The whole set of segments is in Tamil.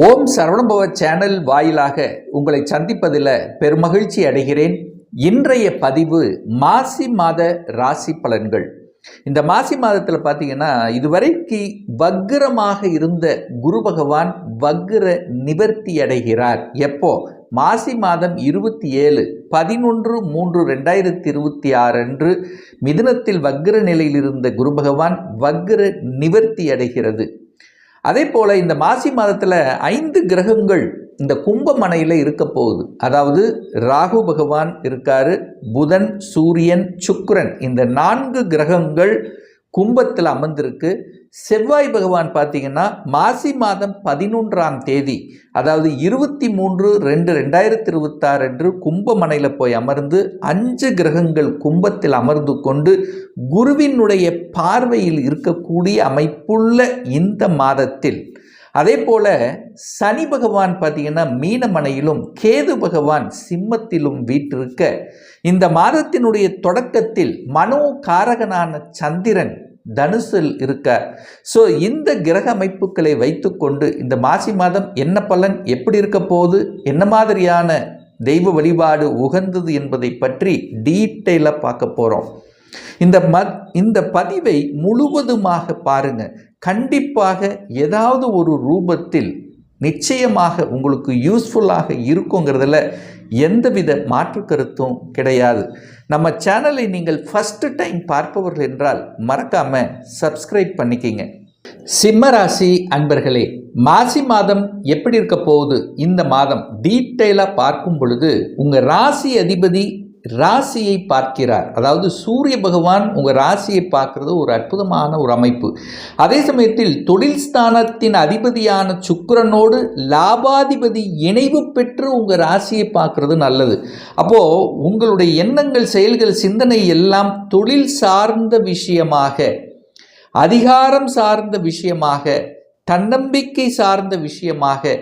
ஓம் சரவணபவ சேனல் வாயிலாக உங்களை சந்திப்பதில் பெருமகிழ்ச்சி அடைகிறேன். இன்றைய பதிவு மாசி மாத ராசி பலன்கள். இந்த மாசி மாதத்தில் பார்த்தீங்கன்னா இதுவரைக்கு வக்ரமாக இருந்த குரு பகவான் வக்ர நிவர்த்தி அடைகிறார். எப்போ? மாசி மாதம் இருபத்தி ஏழு பதினொன்று மூன்று ரெண்டாயிரத்தி இருபத்தி ஆறு அன்று மிதுனத்தில் வக்ர நிலையில் இருந்த குரு பகவான் வக்ர நிவர்த்தி அடைகிறது. அதே போல் இந்த மாசி மாதத்தில் ஐந்து கிரகங்கள் இந்த கும்பமனையில் இருக்க போகுது. அதாவது ராகு பகவான் இருக்கார் புதன் சூரியன் சுக்ரன் இந்த நான்கு கிரகங்கள் கும்பத்தில் அமர்ந்திருக்கு. செவ்வாய் பகவான் பார்த்தீங்கன்னா மாசி மாதம் பதினொன்றாம் தேதி அதாவது இருபத்தி மூன்று ரெண்டு ரெண்டாயிரத்தி இருபத்தாறு அன்று கும்பமனையில் போய் அமர்ந்து அஞ்சு கிரகங்கள் கும்பத்தில் அமர்ந்து கொண்டு குருவினுடைய பார்வையில் இருக்கக்கூடிய அமைப்புள்ள இந்த மாதத்தில். அதே போல சனி பகவான் பார்த்தீங்கன்னா மீனமனையிலும் கேது பகவான் சிம்மத்திலும் வீற்றிருக்க. இந்த மாதத்தினுடைய தொடக்கத்தில் மனோ காரகனான சந்திரன் தனுசில் இருக்கார் ஸோ இந்த கிரக அமைப்புகளை வைத்துக்கொண்டு இந்த மாசி மாதம் என்ன பலன் எப்படி இருக்க போகுது என்ன மாதிரியான தெய்வ வழிபாடு உகந்தது என்பதை பற்றி டீட்டெயிலாக பார்க்க போகிறோம் இந்த ம இந்த பதிவை முழுவதுமாக பாருங்க. கண்டிப்பாக ஏதாவது ஒரு ரூபத்தில் நிச்சயமாக உங்களுக்கு யூஸ்ஃபுல்லாக இருக்குங்கிறதுல எந்தவித மாற்று கருத்தும் கிடையாது. நம்ம சேனலை நீங்கள் ஃபஸ்ட்டு டைம் பார்ப்பவர்கள் என்றால் மறக்காமல் சப்ஸ்கிரைப் பண்ணிக்கிங்க. சிம்மராசி அன்பர்களே மாசி மாதம் எப்படி இருக்க போகுது? இந்த மாதம் டீட்டெயிலாக பார்க்கும் பொழுது உங்கள் ராசி அதிபதி ராசியை பார்க்கிறார். அதாவது சூரிய பகவான் உங்கள் ராசியை பார்க்கறது ஒரு அற்புதமான ஒரு அமைப்பு. அதே சமயத்தில் தொழில் ஸ்தானத்தின் அதிபதியான சுக்கரனோடு லாபாதிபதி இணைவு பெற்று உங்கள் ராசியை பார்க்கறது நல்லது. அப்போது உங்களுடைய எண்ணங்கள் செயல்கள் சிந்தனை எல்லாம் தொழில் சார்ந்த விஷயமாக அதிகாரம் சார்ந்த விஷயமாக தன்னம்பிக்கை சார்ந்த விஷயமாக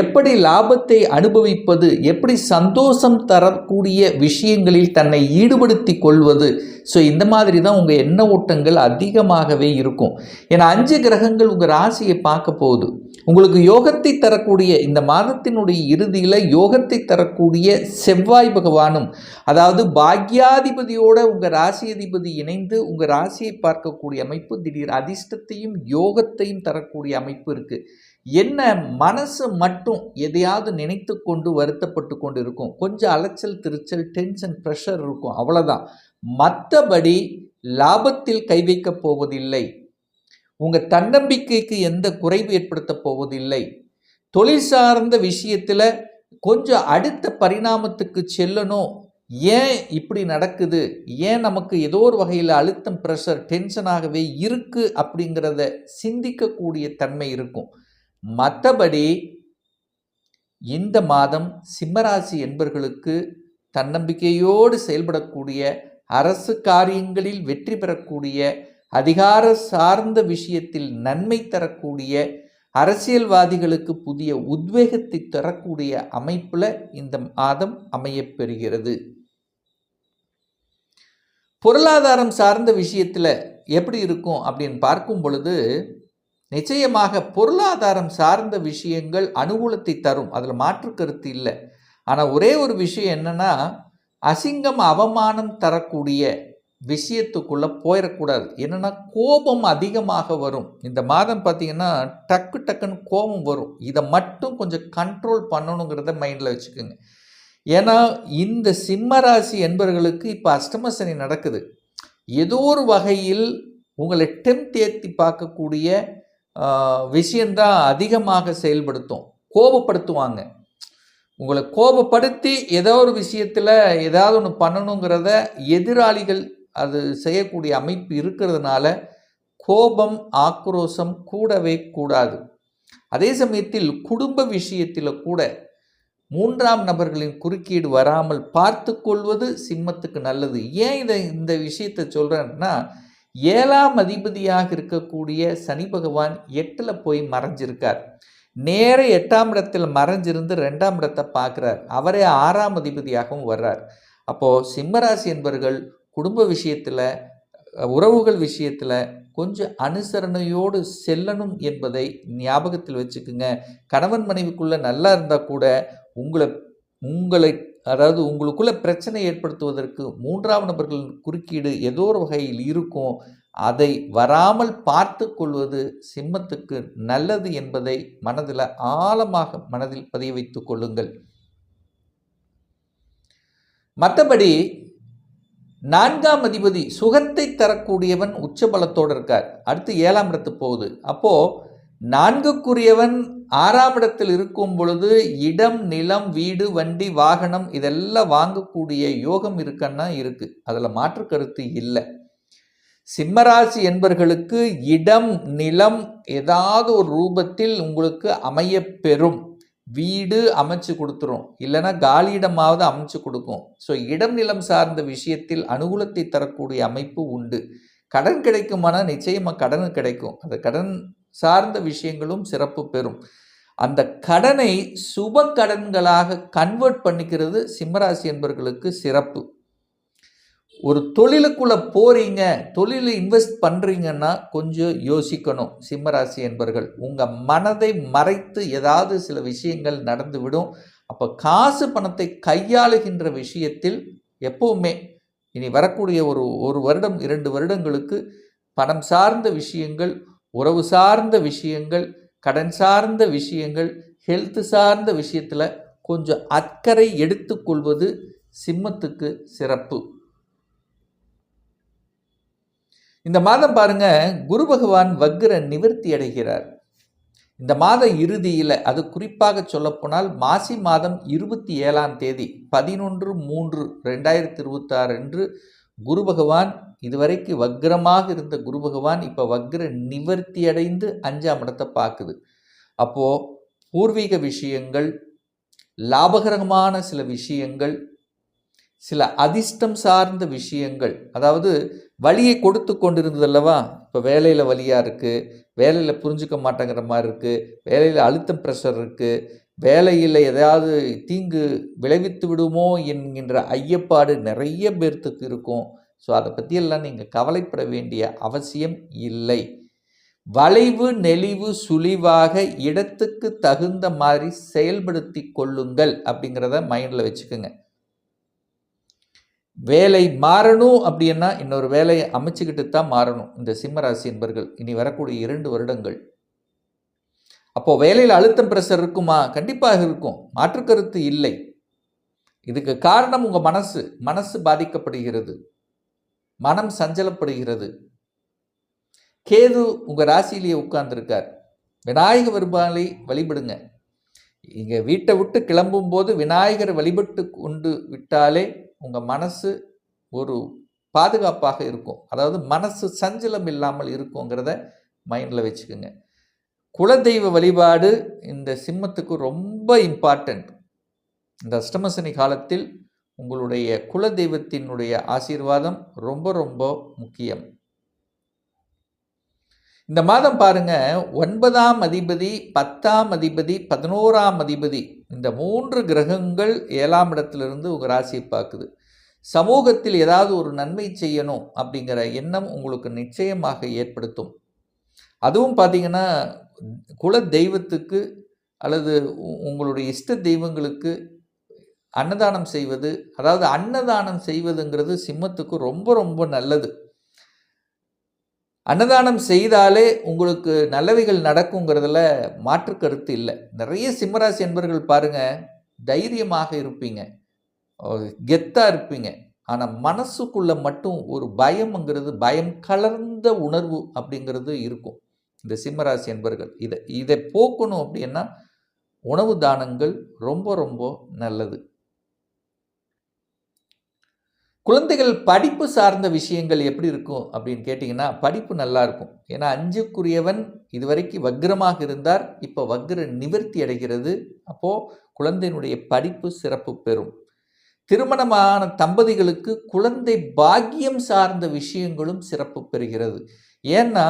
எப்படி லாபத்தை அனுபவிப்பது எப்படி சந்தோஷம் தரக்கூடிய விஷயங்களில் தன்னை ஈடுபடுத்தி கொள்வது. ஸோ இந்த மாதிரி தான் உங்கள் எண்ண ஓட்டங்கள் அதிகமாகவே இருக்கும். ஏன்னா அஞ்சு கிரகங்கள் உங்கள் ராசியை பார்க்க போகுது. உங்களுக்கு யோகத்தை தரக்கூடிய இந்த மாதத்தினுடைய இறுதியில் யோகத்தை தரக்கூடிய செவ்வாய் பகவானும் அதாவது பாக்யாதிபதியோட உங்கள் ராசி அதிபதி இணைந்து உங்கள் ராசியை பார்க்கக்கூடிய அமைப்பு திடீர் அதிர்ஷ்டத்தையும் யோகத்தையும் தரக்கூடிய அமைப்பு இருக்குது என்ன மனசு மட்டும் எதையாவது நினைத்து கொண்டு வருத்தப்பட்டு கொண்டு இருக்கும். கொஞ்சம் அலைச்சல் திருச்சல் டென்ஷன் ப்ரெஷர் இருக்கும். அவ்வளோதான் மற்றபடி லாபத்தில் கை வைக்கப் போவதில்லை. உங்கள் தன்னம்பிக்கைக்கு எந்த குறைவு ஏற்படுத்த போவதில்லை. தொழில் சார்ந்த விஷயத்தில் கொஞ்சம் அடுத்த பரிணாமத்துக்கு செல்லணும். ஏன் இப்படி நடக்குது? ஏன் நமக்கு ஏதோ ஒரு வகையில் அழுத்தம் ப்ரெஷர் டென்ஷனாகவே இருக்குது அப்படிங்கிறத சிந்திக்கக்கூடிய தன்மை இருக்கும். மற்றபடி இந்த மாதம் சிம்மராசி என்பர்களுக்கு தன்னம்பிக்கையோடு செயல்படக்கூடிய அரசு காரியங்களில் வெற்றி பெறக்கூடிய அதிகார சார்ந்த விஷயத்தில் நன்மை தரக்கூடிய அரசியல்வாதிகளுக்கு புதிய உத்வேகத்தை தரக்கூடிய அமைப்பில் இந்த மாதம் அமையப்பெறுகிறது பொருளாதாரம் சார்ந்த விஷயத்தில் எப்படி இருக்கும் அப்படின்னு பார்க்கும் பொழுது நிச்சயமாக பொருளாதாரம் சார்ந்த விஷயங்கள் அனுகூலத்தை தரும். அதில் மாற்று கருத்து இல்லை. ஆனால் ஒரே ஒரு விஷயம் என்னென்னா அசிங்கம் அவமானம் தரக்கூடிய விஷயத்துக்குள்ளே போயிடக்கூடாது என்னென்னா கோபம் அதிகமாக வரும். இந்த மாதம் பார்த்திங்கன்னா டக்கு டக்குன்னு கோபம் வரும். இதை மட்டும் கொஞ்சம் கண்ட்ரோல் பண்ணணுங்கிறத மைண்டில் வச்சுக்கோங்க. ஏன்னா இந்த சிம்மராசி என்பவர்களுக்கு இப்போ அஷ்டம சனி நடக்குது. ஏதோ ஒரு வகையில் உங்களை டெம்ட் ஏற்றி பார்க்கக்கூடிய விஷயந்தான் அதிகமாக செயல்படுத்தும். கோபப்படுத்துவாங்க. உங்களை கோபப்படுத்தி ஏதோ ஒரு விஷயத்தில் ஏதாவது ஒன்று பண்ணணுங்கிறத எதிராளிகள் அது செய்யக்கூடிய அமைப்பு இருக்கிறதுனால கோபம் ஆக்ரோஷம் கூடவே கூடாது. அதே சமயத்தில் குடும்ப விஷயத்தில் கூட மூன்றாம் நபர்களின் குறுக்கீடு வராமல் பார்த்து கொள்வது சிம்மத்துக்கு நல்லது. ஏன் இதை இந்த விஷயத்தை சொல்கிறேன்னா ஏழாம் அதிபதியாக இருக்கக்கூடிய சனி பகவான் எட்டில் போய் மறைஞ்சிருக்கார். நேர எட்டாம் இடத்தில் மறைஞ்சிருந்து ரெண்டாம் இடத்தை பார்க்குறார். அவரே ஆறாம் அதிபதியாகவும் வர்றார். அப்போது சிம்மராசி என்பவர்கள் குடும்ப விஷயத்தில் உறவுகள் விஷயத்தில் கொஞ்சம் அனுசரணையோடு செல்லணும் என்பதை ஞாபகத்தில் வச்சுக்குங்க. கணவன் மனைவிக்குள்ளே நல்லா இருந்தால் கூட உங்களை உங்களை அதாவது உங்களுக்குள்ள பிரச்சனை ஏற்படுத்துவதற்கு மூன்றாம் நபர்கள் குறுக்கீடு ஏதோ ஒரு வகையில் இருக்கும். அதை வராமல் பார்த்து கொள்வது சிம்மத்துக்கு நல்லது என்பதை மனதில் ஆழமாக மனதில் பதிய வைத்துக் கொள்ளுங்கள். மற்றபடி நான்காம் அதிபதி சுகத்தை தரக்கூடியவன் உச்சபலத்தோடு இருக்கார். அடுத்து ஏழாம் இடத்து போகுது. அப்போ நான்குக்குரியவன் ஆறாம் இடத்தில் இருக்கும் பொழுது இடம் நிலம் வீடு வண்டி வாகனம் இதெல்லாம் வாங்கக்கூடிய யோகம் இருக்கன்னா இருக்குது அதில் மாற்று கருத்து இல்லை. சிம்மராசி என்பர்களுக்கு இடம் நிலம் ஏதாவது ஒரு ரூபத்தில் உங்களுக்கு அமைய பெறும். வீடு அமைச்சு கொடுத்துரும். இல்லைன்னா காலியிடமாவது அமைச்சு கொடுக்கும். ஸோ இடம் நிலம் சார்ந்த விஷயத்தில் அனுகூலத்தை தரக்கூடிய அமைப்பு உண்டு. கடன் கிடைக்குமானால் நிச்சயமாக கடன் கிடைக்கும். அந்த கடன் சார்ந்த விஷயங்களும் சிறப்பு பெறும். அந்த கடனை சுப கடன்களாக கன்வெர்ட் பண்ணிக்கிறது சிம்மராசி என்பவர்களுக்கு சிறப்பு. ஒரு தொழிலுக்குள்ளே போகிறீங்க தொழிலில் இன்வெஸ்ட் பண்ணுறீங்கன்னா கொஞ்சம் யோசிக்கணும். சிம்மராசி என்பர்கள் உங்கள் மனதை மறைத்து ஏதாவது சில விஷயங்கள் நடந்துவிடும். அப்போ காசு பணத்தை கையாளுகின்ற விஷயத்தில் எப்பவுமே இனி வரக்கூடிய ஒரு ஒரு வருடம் இரண்டு வருடங்களுக்கு பணம் சார்ந்த விஷயங்கள் உறவு சார்ந்த விஷயங்கள் கடன் சார்ந்த விஷயங்கள் ஹெல்த்து சார்ந்த விஷயத்தில் கொஞ்சம் அக்கறை எடுத்துக்கொள்வது சிம்மத்துக்கு சிறப்பு. இந்த மாதம் பாருங்க குரு பகவான் வக்ர நிவர்த்தி அடைகிறார். இந்த மாத இறுதியில் அது குறிப்பாக சொல்லப்போனால் மாசி மாதம் இருபத்தி ஏழாம் தேதி பதினொன்று மூன்று ரெண்டாயிரத்தி இருபத்தாறு அன்று குரு பகவான் இதுவரைக்கு வக்ரமாக இருந்த குரு பகவான் இப்போ வக்ர நிவர்த்தி அடைந்து அஞ்சாம் இடத்தை பார்க்குது. அப்போது பூர்வீக விஷயங்கள் லாபகரமான சில விஷயங்கள் சில அதிர்ஷ்டம் சார்ந்த விஷயங்கள் அதாவது வழியை கொடுத்து கொண்டிருந்தது அல்லவா? இப்போ வேலையில் வழியாக இருக்குது வேலையில் புரிஞ்சுக்க மாட்டேங்கிற மாதிரி இருக்குது வேலையில் அழுத்தம் ப்ரெஷர் இருக்குது வேலையில் எதாவது தீங்கு விளைவித்து விடுமோ என்கின்ற ஐயப்பாடு நிறைய பேர்த்துக்கு இருக்கும். ஸோ அதை பற்றியெல்லாம் நீங்கள் கவலைப்பட வேண்டிய அவசியம் இல்லை. வளைவு நெளிவு சுழிவாக இடத்துக்கு தகுந்த மாதிரி செயல்படுத்தி கொள்ளுங்கள் அப்படிங்கிறத மைண்டில் வச்சுக்கோங்க. வேலை மாறணும் அப்படின்னா இன்னொரு வேலையை அமைச்சுக்கிட்டு தான் மாறணும். இந்த சிம்மராசி என்பர்கள். இனி வரக்கூடிய இரண்டு வருடங்கள். அப்போது வேலையில் அழுத்தம் பிரஷர் இருக்குமா? கண்டிப்பாக இருக்கும். மாற்றுக்கருத்து இல்லை. இதுக்கு காரணம் உங்கள் மனசு. மனசு பாதிக்கப்படுகிறது. மனம் சஞ்சலப்படுகிறது. கேது உங்கள் ராசியிலேயே உட்கார்ந்துருக்கார். விநாயக பெருமாளை வழிபடுங்க. இங்கே வீட்டை விட்டு கிளம்பும் போது விநாயகர் வழிபட்டு கொண்டு விட்டாலே உங்கள் மனசு ஒரு பாதுகாப்பாக இருக்கும். அதாவது மனசு சஞ்சலம் இல்லாமல் இருக்குங்கிறத மைண்டில் வச்சுக்கோங்க. குலதெய்வ வழிபாடு இந்த சிம்மத்துக்கு ரொம்ப இம்பார்ட்டண்ட் இந்த அஷ்டமசனி காலத்தில் உங்களுடைய குலதெய்வத்தினுடைய ஆசீர்வாதம் ரொம்ப ரொம்ப முக்கியம். இந்த மாதம் பாருங்க ஒன்பதாம் அதிபதி பத்தாம் அதிபதி பதினோராம் அதிபதி இந்த மூன்று கிரகங்கள் ஏழாம் இடத்திலிருந்து உங்கள் ராசியை பார்க்குது. சமூகத்தில் ஏதாவது ஒரு நன்மை செய்யணும் அப்படிங்கிற எண்ணம் உங்களுக்கு நிச்சயமாக ஏற்படுத்தும். அதுவும் பார்த்தீங்கன்னா குல தெய்வத்துக்கு அல்லது உங்களுடைய இஷ்ட தெய்வங்களுக்கு அன்னதானம் செய்வது அதாவது அன்னதானம் செய்வதுங்கிறது சிம்மத்துக்கு ரொம்ப ரொம்ப நல்லது. அன்னதானம் செய்தாலே உங்களுக்கு நல்லவைகள் நடக்குங்கிறதுல மாற்று கருத்து இல்லை. நிறைய சிம்மராசி என்பர்கள் பாருங்கள் தைரியமாக இருப்பீங்க. கெத்தாக இருப்பீங்க. ஆனால் மனசுக்குள்ளே மட்டும் ஒரு பயம்ங்கிறது பயம் கலர்ந்த உணர்வு அப்படிங்கிறது இருக்கும். இந்த சிம்மராசி என்பர்கள் இதை இதை போக்கணும் அப்படின்னா உணவு தானங்கள் ரொம்ப ரொம்ப நல்லது. குழந்தைகள் படிப்பு சார்ந்த விஷயங்கள் எப்படி இருக்கும் அப்படின்னு கேட்டிங்கன்னா படிப்பு நல்லா இருக்கும். ஏன்னா அஞ்சுக்குரியவன் இதுவரைக்கும் வக்ரமாக இருந்தார். இப்போ வக்ர நிவர்த்தி அடைகிறது. அப்போது குழந்தையினுடைய படிப்பு சிறப்பு பெறும். திருமணமான தம்பதிகளுக்கு குழந்தை பாக்கியம் சார்ந்த விஷயங்களும் சிறப்பு பெறுகிறது. ஏன்னா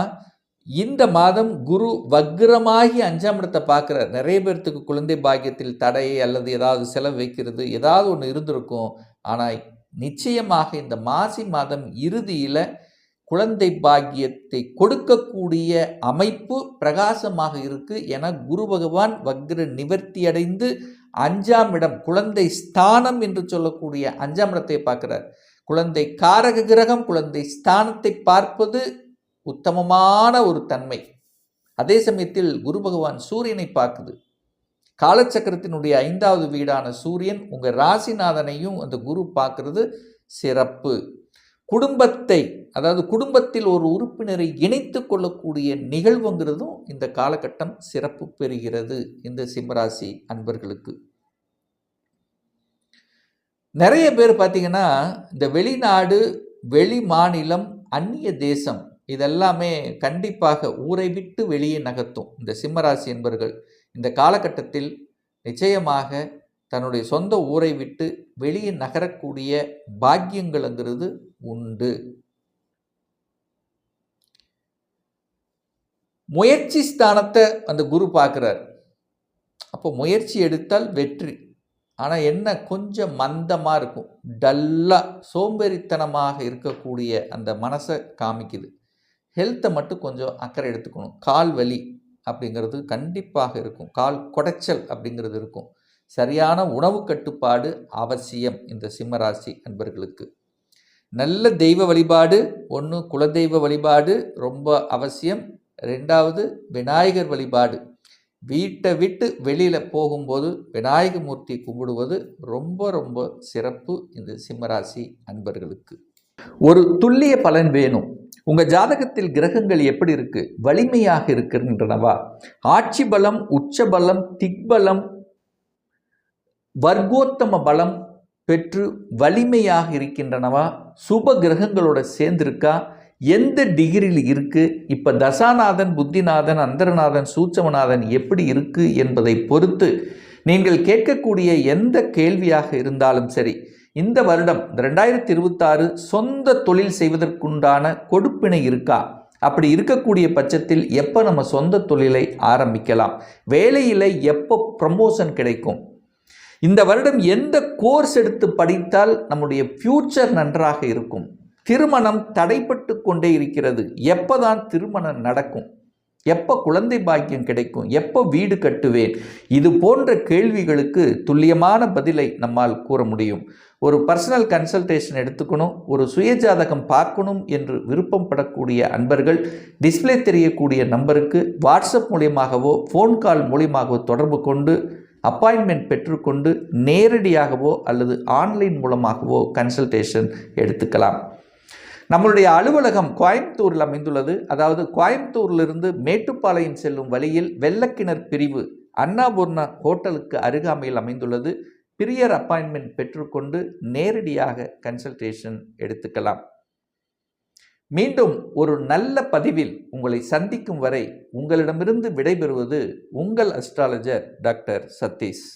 இந்த மாதம் குரு வக்ரமாகி அஞ்சாம் இடத்தை பார்க்குற நிறைய பேர்த்துக்கு குழந்தை பாக்கியத்தில் தடை அல்லது ஏதாவது செலவு வைக்கிறது ஏதாவது ஒன்று இருந்திருக்கும். ஆனால் நிச்சயமாக இந்த மாசி மாதம் இறுதியில் குழந்தை பாக்கியத்தை கொடுக்கக்கூடிய அமைப்பு பிரகாசமாக இருக்கு என குரு பகவான் வக்ர நிவர்த்தி அடைந்து அஞ்சாம் இடம் குழந்தை ஸ்தானம் என்று சொல்லக்கூடிய அஞ்சாம் இடத்தை பார்க்கிறார். குழந்தை காரக கிரகம் குழந்தை ஸ்தானத்தை பார்ப்பது உத்தமமான ஒரு தன்மை. அதே சமயத்தில் குரு பகவான் சூரியனை பார்க்குது. காலச்சக்கரத்தினுடைய ஐந்தாவது வீடான சூரியன் உங்கள் ராசிநாதனையும் அந்த குரு பார்க்கறது சிறப்பு. குடும்பத்தை அதாவது குடும்பத்தில் ஒரு உறுப்பினரை இணைத்து கொள்ளக்கூடிய நிகழ்வுங்கிறதும் இந்த காலகட்டம் சிறப்பு பெறுகிறது இந்த சிம்மராசி அன்பர்களுக்கு. நிறைய பேர் பார்த்தீங்கன்னா இந்த வெளிநாடு வெளி மாநிலம் அந்நிய தேசம் இதெல்லாமே கண்டிப்பாக ஊரை விட்டு வெளியே நகர்த்தும் இந்த சிம்மராசி என்பர்கள் இந்த காலகட்டத்தில் நிச்சயமாக தன்னுடைய சொந்த ஊரை விட்டு வெளியே நகரக்கூடிய பாக்கியங்கள்ங்கிறது உண்டு. முயற்சி ஸ்தானத்தை அந்த குரு பார்க்குறார். அப்போ முயற்சி எடுத்தால் வெற்றி. ஆனால் என்ன கொஞ்சம் மந்தமாக இருக்கும். டல்லாக சோம்பேறித்தனமாக இருக்கக்கூடிய அந்த மனசை காமிக்குது. ஹெல்த்தை மட்டும் கொஞ்சம் அக்கறை எடுத்துக்கணும். கால் வலி அப்படிங்கிறது கண்டிப்பாக இருக்கும். கால் குடைச்சல் அப்படிங்கிறது இருக்கும். சரியான உணவு கட்டுப்பாடு அவசியம் இந்த சிம்மராசி அன்பர்களுக்கு. நல்ல தெய்வ வழிபாடு ஒன்று குலதெய்வ வழிபாடு ரொம்ப அவசியம். ரெண்டாவது விநாயகர் வழிபாடு. வீட்டை விட்டு வெளியில் போகும்போது விநாயக மூர்த்தி கும்பிடுவது ரொம்ப ரொம்ப சிறப்பு இந்த சிம்மராசி அன்பர்களுக்கு. ஒரு துல்லிய பலன் வேணும். உங்கள் ஜாதகத்தில் கிரகங்கள் எப்படி இருக்குது வலிமையாக இருக்கின்றனவா? ஆட்சி பலம் உச்ச பலம் திக்பலம் வர்க்கோத்தம பலம் பெற்று வலிமையாக இருக்கின்றனவா? சுப கிரகங்களோட சேர்ந்திருக்கா? எந்த டிகிரியில் இருக்குது இப்போ தசாநாதன் புத்திநாதன் அந்தரநாதன் சூட்சமநாதன் எப்படி இருக்குது என்பதை பொறுத்து நீங்கள் கேட்கக்கூடிய எந்த கேள்வியாக இருந்தாலும் சரி இந்த வருடம் இந்த ரெண்டாயிரத்தி இருபத்தாறு சொந்த தொழில் செய்வதற்குண்டான கொடுப்பினை இருக்கா? அப்படி இருக்கக்கூடிய பட்சத்தில் எப்போ நம்ம சொந்த தொழிலை ஆரம்பிக்கலாம்? வேலையில் எப்போ ப்ரமோஷன் கிடைக்கும்? இந்த வருடம் எந்த கோர்ஸ் எடுத்து படித்தால் நம்முடைய ஃப்யூச்சர் நன்றாக இருக்கும்? திருமணம் தடைப்பட்டு கொண்டே இருக்கிறது. எப்போதான் திருமணம் நடக்கும்? எப்போ குழந்தை பாக்கியம் கிடைக்கும்? எப்போ வீடு கட்டுவேன்? இது போன்ற கேள்விகளுக்கு துல்லியமான பதிலை நம்மால் கூற முடியும். ஒரு பர்சனல் கன்சல்டேஷன் எடுத்துக்கணும் ஒரு சுயஜாதகம் பார்க்கணும் என்று விருப்பம் படக்கூடிய அன்பர்கள் டிஸ்பிளே தெரியக்கூடிய நம்பருக்கு வாட்ஸ்அப் மூலியமாகவோ ஃபோன் கால் மூலியமாகவோ தொடர்பு கொண்டு அப்பாயின்மெண்ட் பெற்றுக்கொண்டு நேரடியாகவோ அல்லது ஆன்லைன் மூலமாகவோ கன்சல்டேஷன் எடுத்துக்கலாம். நம்மளுடைய அலுவலகம் கோயம்புத்தூரில் அமைந்துள்ளது. அதாவது கோயம்புத்தூரிலிருந்து மேட்டுப்பாளையம் செல்லும் வழியில் வெள்ளக்கிணர் பிரிவு அண்ணாபூர்ணா ஹோட்டலுக்கு அருகாமையில் அமைந்துள்ளது. பிரியர் அப்பாயின்மெண்ட் பெற்றுக்கொண்டு நேரடியாக கன்சல்டேஷன் எடுத்துக்கலாம். மீண்டும் ஒரு நல்ல பதிவில் உங்களை சந்திக்கும் வரை உங்களிடமிருந்து விடைபெறுவது உங்கள் அஸ்ட்ராலஜர் டாக்டர் சதீஷ்.